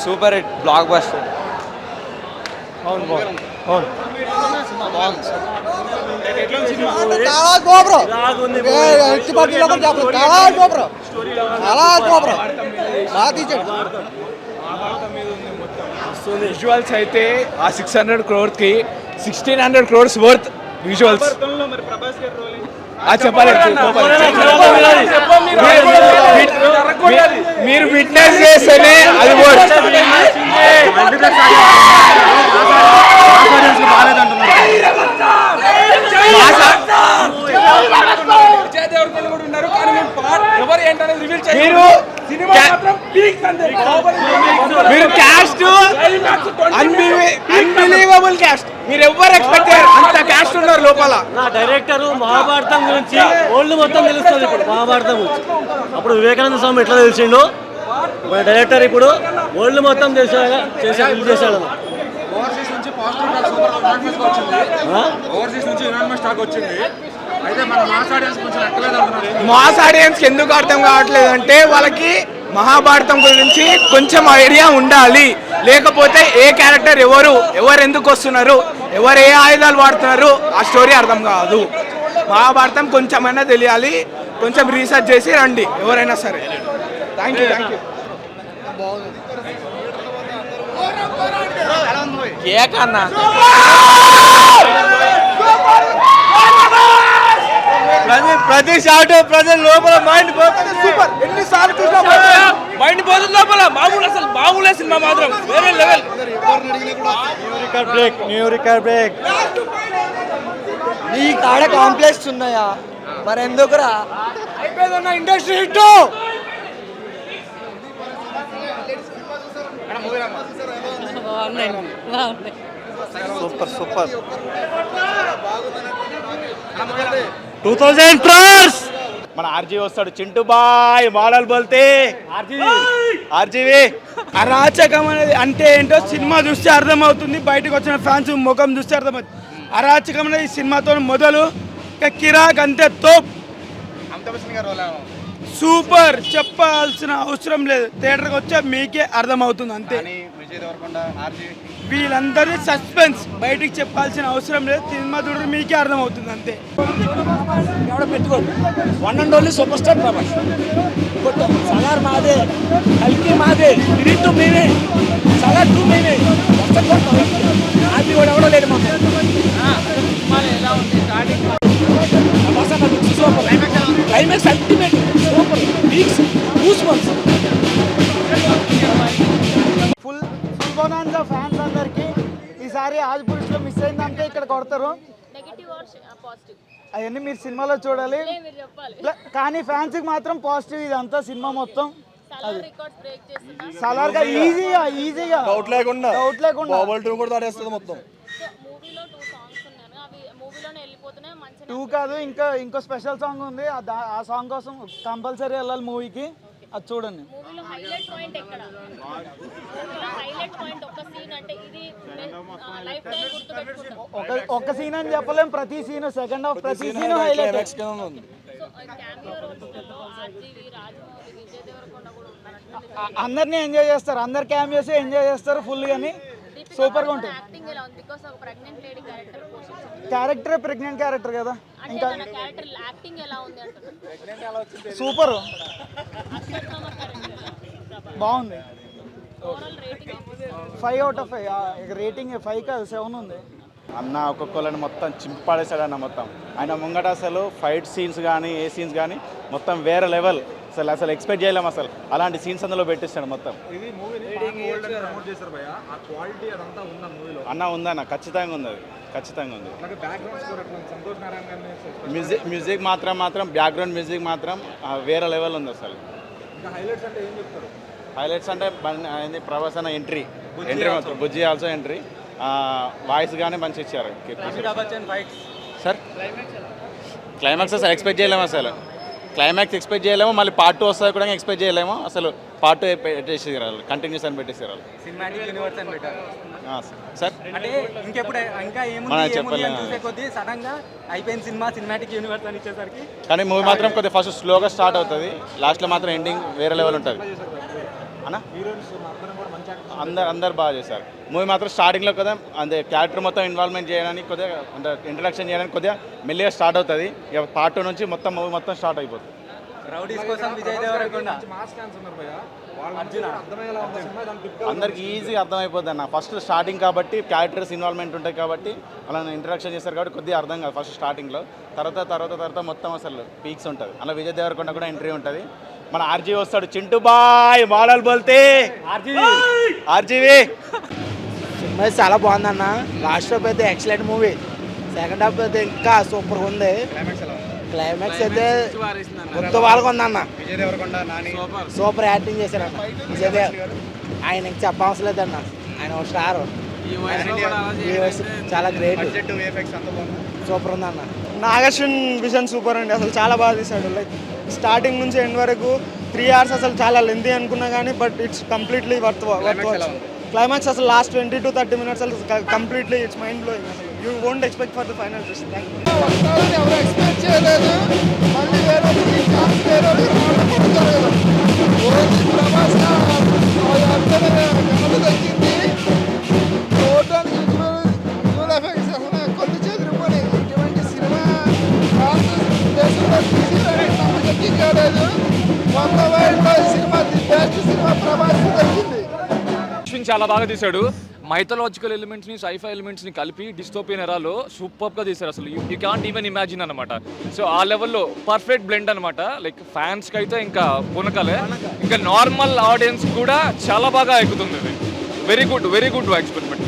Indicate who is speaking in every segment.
Speaker 1: Super hit block buster
Speaker 2: అవును బాగుంది అవును
Speaker 3: చాలా గోపురం ఎట్టి పార్టీలో కూడా చెప్పలేదు చాలా గోపురం చాలా గోపురం బాగా తీసాడు
Speaker 2: విజువల్స్ అయితే ఆ six hundred క్రోర్కి sixteen hundred crores worth visuals చెప్పాలి. మీరు విట్నెస్ చేస్తేనే అది మీరు మీరు క్యాస్ట్ అన్బిలీవబుల్ క్యాస్ట్ మీరు ఎవరు ఎక్స్పెక్ట్ చేయరు. అంత క్యాస్ట్ ఉన్నారు లోపల.
Speaker 4: నా డైరెక్టర్ మహాభారతం గురించి ఓల్డ్ మొత్తం తెలుస్తుంది ఇప్పుడు మహాభారతం గురించి. అప్పుడు వివేకానంద స్వామి ఎట్లా తెలిసిండో? మన డైరెక్టర్ ఇప్పుడు ఓల్డ్ మొత్తం చేశాడు చేసా చేశాడు
Speaker 5: ఓవర్సీస్ నుంచి పాజిటివ్ టాక్ సూపర్ యూనానిమస్ వచ్చింది. ఓవర్సీస్ నుంచి యూనానిమస్ టాక్ వచ్చింది. అయితే మన మాస్ ఆడియన్స్ కొంచెం ఎక్కలేదు అంటున్నారు
Speaker 2: మాస్ ఆడియన్స్ ఎందుకు అర్థం కావట్లేదు అంటే వాళ్ళకి మహాభారతం గురించి కొంచెం ఐడియా ఉండాలి. లేకపోతే ఏ క్యారెక్టర్ ఎవరు ఎవరు ఎందుకు వస్తున్నారు ఎవరు ఏ ఆయుధాలు వాడుతున్నారు ఆ స్టోరీ అర్థం కాదు. మహాభారతం కొంచెమైనా తెలియాలి కొంచెం రీసెర్చ్ చేసి రండి ఎవరైనా సరే. థ్యాంక్ యూ థ్యాంక్ యూ
Speaker 1: ప్రతి ప్రతి షాట్ ప్రజల లోపల మైండ్ పోతుంది. సూపర్ ఎన్నిసార్లు చూసినా మైండ్ పోతుంది లోపల మామూలు అసలు మామూలే సినిమా మాత్రం. వేరే level
Speaker 4: break new record break
Speaker 3: నీ కాడ కాంప్లెక్స్ ఉన్నాయా? మరి ఎందుకురా? అయిపోయిందన్న industry hit
Speaker 1: super super
Speaker 4: two thousand crores
Speaker 2: మన ఆర్జీ వస్తాడు. చింటూ బాయ్ మోడల్ బోల్తే. ఆర్జీవి! అరాచకం అనేది అంటే ఏంటో సినిమా చూస్తే అర్థమవుతుంది. బయటకు వచ్చిన ఫ్యాన్స్ ముఖం చూస్తే అర్థమవుతుంది. అరాచకం అనేది ఈ సినిమాతో మొదలు. ఇక కిరాక్ అంతే తోప్. సూపర్! చెప్పాల్సిన అవసరం లేదు. థియేటర్కి వచ్చే మీకే అర్థమవుతుంది అంతే.
Speaker 5: విజయ్
Speaker 2: వీళ్ళందరి సస్పెన్స్ బయటికి చెప్పాల్సిన అవసరం లేదు. సినిమా చూడరు మీకే అర్థమవుతుంది అంతే.
Speaker 3: ఎవడ పెట్టుకోండి? One and only super star Prabhas. కొట్టాం సలార్ మాదే కల్కి మాదే కిరీటం మేమే సలార్ టూ మేమే. ఆపి కూడా ఎవడో లేడు మాకు. Climax ultimate super. Weeks goose bumps
Speaker 6: miss అయిందంటే ఇక్కడ కొడతారు.
Speaker 7: నెగిటివ్ ఆర్ పాజిటివ్
Speaker 6: అవన్నీ మీరు సినిమాలో చూడాలి. కానీ ఫ్యాన్స్కి మాత్రం పాజిటివ్ ఇదంతా సినిమా మొత్తం.
Speaker 7: సలార్ రికార్డ్స్ బ్రేక్ చేస్తున్నా
Speaker 6: సలార్గా ఈజీగా ఈజీగా
Speaker 1: డౌట్ లేకుండా.
Speaker 6: డౌట్ లేకుండా.
Speaker 1: బాబుల్ టూ కూడా దాడేస్తుంది మొత్తం.
Speaker 7: టూ
Speaker 6: కాదు ఇంకా ఇంకో స్పెషల్ సాంగ్ ఉంది. ఆ సాంగ్ కోసం కంపల్సరీ వెళ్ళాలి మూవీకి అది చూడండి.
Speaker 7: మూవీలో హైలైట్ పాయింట్ ఎక్కడ? మూవీలో హైలైట్ పాయింట్ ఒక సీన్ అంటే ఇది లైఫ్ టైం గుర్తుపెట్టుకుంటాం
Speaker 6: ఒక ఒక సీన్ అని చెప్పలేం ప్రతి సీన్ సెకండ్ హాఫ్ ప్రతి సీన్ హైలైట్.
Speaker 7: సో క్యామియో రోల్స్లలో ఆర్జీవి రాజమౌళి విజయ్ దేవరకొండ కూడా ఉన్నారు
Speaker 6: అందరినీ ఎంజాయ్ చేస్తారు. అందరు క్యామియోస్ ఎంజాయ్ చేస్తారు ఫుల్ గాని. సూపర్గా ఉంటుంది.
Speaker 7: యాక్టింగ్ ఎలా ఉంది? బికాస్ ఒక pregnant lady character
Speaker 6: pregnant character కదా?
Speaker 7: అంటే తన క్యారెక్టర్ యాక్టింగ్ ఎలా ఉంది అంటున్నాను
Speaker 6: సూపర్. బాగుంది. Five out of five rating five కాదు సెవెన్ ఉంది.
Speaker 8: అన్న ఒక్కొక్కళ్ళని మొత్తం చింపాడేశాడు అన్న మొత్తం. ఆయన ముంగట అసలు ఫైట్ సీన్స్ కానీ ఏ సీన్స్ కానీ మొత్తం వేరే లెవెల్ అసలు అసలు ఎక్స్పెక్ట్ చేయలేము అసలు. అలాంటి సీన్స్ అందులో పెట్టిస్తాడు మొత్తం.
Speaker 5: ఇది మూవీని ప్రమోట్ చేశారు భయ్య. ఆ క్వాలిటీ అదంతా ఉందా మూవీలో
Speaker 8: అన్న ఉందన్న ఖచ్చితంగా ఉంది అది. ఖచ్చితంగా ఉంది. మ్యూజిక్ మ్యూజిక్ మాత్రం మాత్రం బ్యాక్గ్రౌండ్ మ్యూజిక్ మాత్రం ఆ, వేరే లెవెల్ ఉంది అసలు.
Speaker 5: హైలైట్స్ అంటే ఏం చెప్తారు?
Speaker 8: హైలైట్స్ అంటే బన్- ఏంది? ప్రభాస్ అన్న ఎంట్రీ ఎంట్రీ మాత్రం బుజ్జి ఆల్సో ఎంట్రీ వాయిస్ కానీ మంచి ఇచ్చారు. సార్ క్లైమాక్స్ అసలు ఎక్స్పెక్ట్ చేయలేము అసలు. క్లైమాక్స్ ఎక్స్పెక్ట్ చేయలేము మళ్ళీ పార్ట్ టూ వస్తుంది కూడా ఎక్స్పెక్ట్ చేయలేము. అసలు పార్ట్ టూ పెట్టేసి కంటిన్యూస్ అని పెట్టేసారు వాళ్ళు.
Speaker 1: సినిమాటిక్ యూనివర్స్ అని పెట్టారు.
Speaker 8: ఆ, సార్?
Speaker 1: అంటే ఇంకెప్పుడు ఇంకా అయిపోయిన సినిమా సినిమాటిక్ యూనివర్స్ అని ఇచ్చేసరికి
Speaker 8: కానీ మూవీ మాత్రం కొద్దిగా ఫస్ట్ స్లోగా స్టార్ట్ అవుతుంది. లాస్ట్లో మాత్రం ఎండింగ్ వేరే లెవెల్ ఉంటుంది. అన్న? అందరు అందరు బాగా చేశారు. మూవీ మాత్రం స్టార్టింగ్లో కొద్దిగా అంటే క్యారెక్టర్ మొత్తం ఇన్వాల్వ్మెంట్ చేయడానికి కొద్దిగా అంటే ఇంట్రడక్షన్ చేయడానికి కొద్దిగా మెల్లిగా స్టార్ట్ అవుతుంది. ఇక పార్ట్ టూ నుంచి మొత్తం మూవీ మొత్తం స్టార్ట్ అయిపోతుంది. అందరికి ఈజీగా అర్థమైపోద్ది అన్న. ఫస్ట్ స్టార్టింగ్ కాబట్టి క్యారెక్టర్స్ ఇన్వాల్వ్మెంట్ ఉంటాయి కాబట్టి అలా ఇంట్రడక్షన్ చేస్తారు కాబట్టి కొద్దిగా అర్థం కాదు ఫస్ట్ స్టార్టింగ్లో తర్వాత తర్వాత తర్వాత మొత్తం అసలు పీక్స్ ఉంటుంది. అలా విజయ్ దేవరకొండ కూడా ఎంట్రీ ఉంటుంది. మన ఆర్జీ వస్తాడు చింటూ బాయ్ మోడల్ బోల్తే! ఆర్జీవి.
Speaker 6: సినిమా చాలా బాగుందన్న. లాస్ట్ హాఫ్ అయితే ఎక్సలెంట్ మూవీ సెకండ్ హాఫ్ అయితే ఇంకా సూపర్ ఉంది. క్లైమాక్స్ అయితే కొత్త వాళ్ళగా ఉందన్న
Speaker 8: విజయ్ దేవరకొండ నాని.
Speaker 6: సూపర్ యాక్టింగ్ చేశారన్న. విజయ్ దేవ్ ఆయన ఇంక చెప్పవసరం లేదన్న. ఆయన ఒక స్టార్ చాలా గ్రేట్ సూపర్ ఉందన్న.
Speaker 9: నాగశ్విన్ విజన్ సూపర్ అండి. అసలు చాలా బాగా తీశాడు. లైక్ స్టార్టింగ్ నుంచి ఎండ్ వరకు త్రీ అవర్స్ అసలు చాలా లెంతీ అనుకున్నా కానీ but it's completely worth worth watch climax అసలు last twenty to thirty minutes అసలు కంప్లీట్లీ ఇట్స్ మైండ్ బ్లోయింగ్ అసలు you won't expect for the final twist thank you
Speaker 6: ఎవరు ఎక్స్పెక్ట్ చేయలేదు మళ్ళీ వేరే ఛాన్స్ వేరే ప్రభాస్ వంద వైడ్లో cinema the best cinema Prabhas తగ్గింది
Speaker 5: అశ్విన్ చాలా బాగా తీశాడు. మైథలాజికల్ ఎలిమెంట్స్ని సైఫై ఎలిమెంట్స్ని కలిపి డిస్టోపియన్ ఎరాలో సూపర్గా తీశారు అసలు. యూ క్యాంట్ ఈవెన్ ఇమాజిన్ అనమాట సో ఆ లెవెల్లో పర్ఫెక్ట్ బ్లెండ్ అనమాట లైక్ ఫ్యాన్స్కి అయితే ఇంకా పునకలే. ఇంకా నార్మల్ ఆడియన్స్ కూడా చాలా బాగా ఎక్కుతుంది ఇది. Very good very good experiment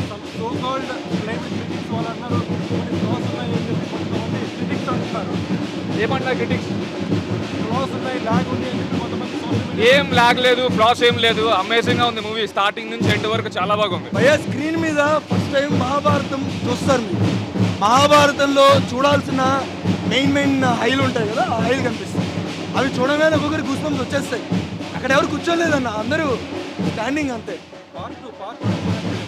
Speaker 5: ఏమన్నా క్రిటిక్స్ ఏం లాగ్ లేదు ఫ్లాస్ ఏం లేదు. అమేజింగ్గా ఉంది మూవీ స్టార్టింగ్ నుంచి ఎండ్ వరకు చాలా బాగుంది.
Speaker 9: భయ్యా స్క్రీన్ మీద ఫస్ట్ టైం మహాభారతం చూస్తారు మీరు. మహాభారతంలో చూడాల్సిన మెయిన్ మెయిన్ హైలు ఉంటాయి కదా ఆ హైలు కనిపిస్తాయి. అవి చూడగానే ఒక్కొక్కరి గుస్పంస్ వచ్చేస్తాయి. అక్కడ ఎవరు కూర్చోలేదన్న అందరూ స్టాండింగ్ అంతే. పార్ట్ టూ కోసం ఇక్కడే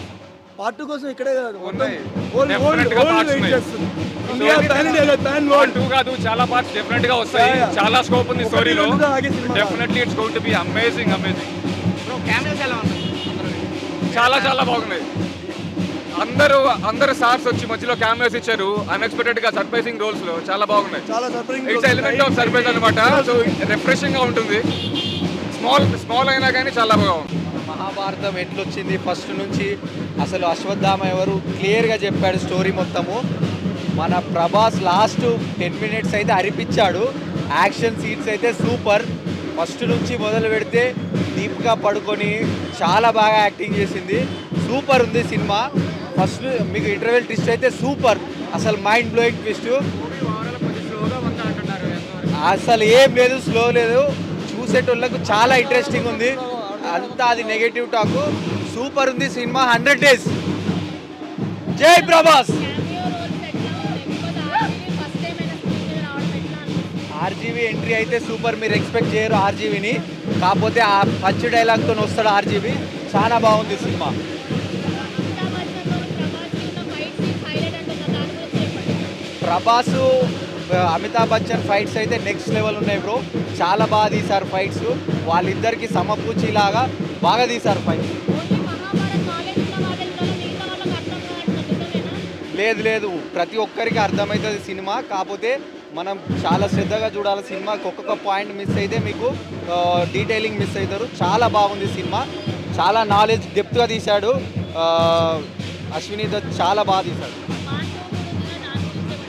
Speaker 9: కాదు
Speaker 5: ఉన్నాయి.
Speaker 9: ఓల్డ్ ఓల్డ్
Speaker 5: Definitely గా
Speaker 9: ఓల్డ్
Speaker 5: parts
Speaker 9: వెయిట్
Speaker 5: ఉన్నాయి.
Speaker 9: చేస్తుంది. India pan India pan
Speaker 5: one
Speaker 9: world
Speaker 5: two కాదు చాలా పార్ట్స్ డెఫినెట్గా వస్తాయి. చాలా స్కోప్ ఉంది స్టోరీలో. Definitely it's going to be amazing amazing చాలా చాలా బాగున్నాయి. అందరూ అందరు స్టార్స్ వచ్చి మధ్యలో కెమెరాస్ ఇచ్చారు. అన్ఎక్స్పెక్టెడ్గా సర్ప్రైజింగ్ రోల్స్లో చాలా బాగున్నాయి.
Speaker 9: చాలా
Speaker 5: ఇట్స్ ఎలిమెంట్ ఆఫ్ సర్ప్రైజ్ అనమాట సో రిఫ్రెషింగ్గా ఉంటుంది. స్మాల్ స్మాల్ అయినా కానీ చాలా బాగుంది
Speaker 10: మహాభారతం ఎట్లొచ్చింది? ఫస్ట్ నుంచి అసలు అశ్వత్థామ ఎవరు? క్లియర్గా చెప్పాడు స్టోరీ మొత్తము. మన ప్రభాస్ లాస్ట్ టెన్ మినిట్స్ అయితే అరిపించాడు. యాక్షన్ సీన్స్ అయితే సూపర్. ఫస్ట్ నుంచి మొదలు పెడితే దీపికా పడుకొని చాలా బాగా యాక్టింగ్ చేసింది. సూపర్ ఉంది సినిమా. ఫస్ట్ మీకు ఇంటర్వెల్ ట్విస్ట్ అయితే సూపర్. అసలు మైండ్ బ్లోయింగ్ ట్విస్ట్. అసలు ఏం లేదు స్లో లేదు. చూసేటోళ్ళకు చాలా ఇంట్రెస్టింగ్ ఉంది. అంతా అది నెగటివ్ టాక్ సూపర్ ఉంది సినిమా హండ్రెడ్ డేస్ జై ప్రభాస్.
Speaker 7: ఆర్జీవీ
Speaker 10: ఎంట్రీ అయితే సూపర్ మీరు ఎక్స్పెక్ట్ చేయరు ఆర్జీవీని. కాకపోతే ఆ పచ్చి డైలాగ్తో వస్తాడు ఆర్జీవీ. చాలా బాగుంది సినిమా.
Speaker 7: ప్రభాస్
Speaker 10: అమితాబ్ బచ్చన్ ఫైట్స్ అయితే నెక్స్ట్ లెవెల్ ఉన్నాయి బ్రో చాలా బాగా తీశారు ఫైట్స్ వాళ్ళిద్దరికి సమకూర్చిలాగా బాగా తీశారు ఫైట్స్ లేదు లేదు. ప్రతి ఒక్కరికి అర్థమవుతుంది సినిమా. కాకపోతే మనం చాలా శ్రద్ధగా చూడాలి సినిమాకి. ఒక్కొక్క పాయింట్ మిస్ అయితే మీకు డీటెయిలింగ్ మిస్ అవుతారు. చాలా బాగుంది సినిమా. చాలా నాలెడ్జ్ డెప్త్గా తీశాడు. అశ్విని దత్ చాలా బాగా తీశాడు.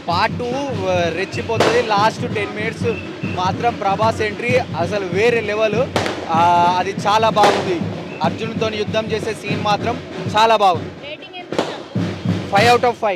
Speaker 10: పార్ట్ టూ రెచ్చిపోతుంది. లాస్ట్ టెన్ మినిట్స్ మాత్రం ప్రభాస్ ఎంట్రీ అసలు వేరే లెవెల్ అది చాలా బాగుంది. అర్జున్తో యుద్ధం చేసే సీన్ మాత్రం చాలా బాగుంది. Five out of five